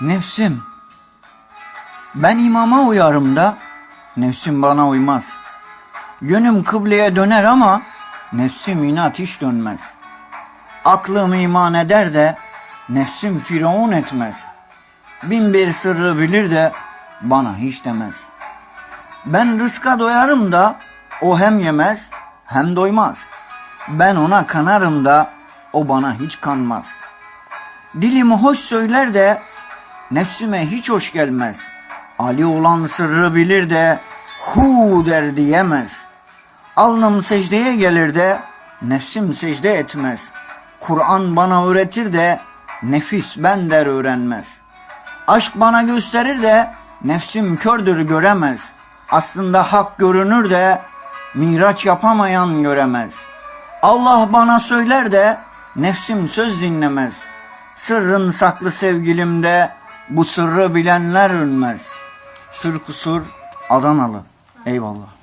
Nefsim. Ben imama uyarım da nefsim bana uymaz. Yönüm kıbleye döner ama nefsim inat hiç dönmez. Aklım iman eder de nefsim firavun etmez. Bin bir sırrı bilir de bana hiç demez. Ben rızka doyarım da o hem yemez hem doymaz. Ben ona kanarım da o bana hiç kanmaz. Dilimi hoş söyler de nefsime hiç hoş gelmez. Ali olan sırrı bilir de hu der diyemez. Alnım secdeye gelir de nefsim secde etmez. Kur'an bana öğretir de nefis ben der öğrenmez. Aşk bana gösterir de nefsim kördür göremez. Aslında hak görünür de miraç yapamayan göremez. Allah bana söyler de nefsim söz dinlemez. Sırrın saklı sevgilimde bu sırrı bilenler ölmez. Türkusur Adanalı. Eyvallah.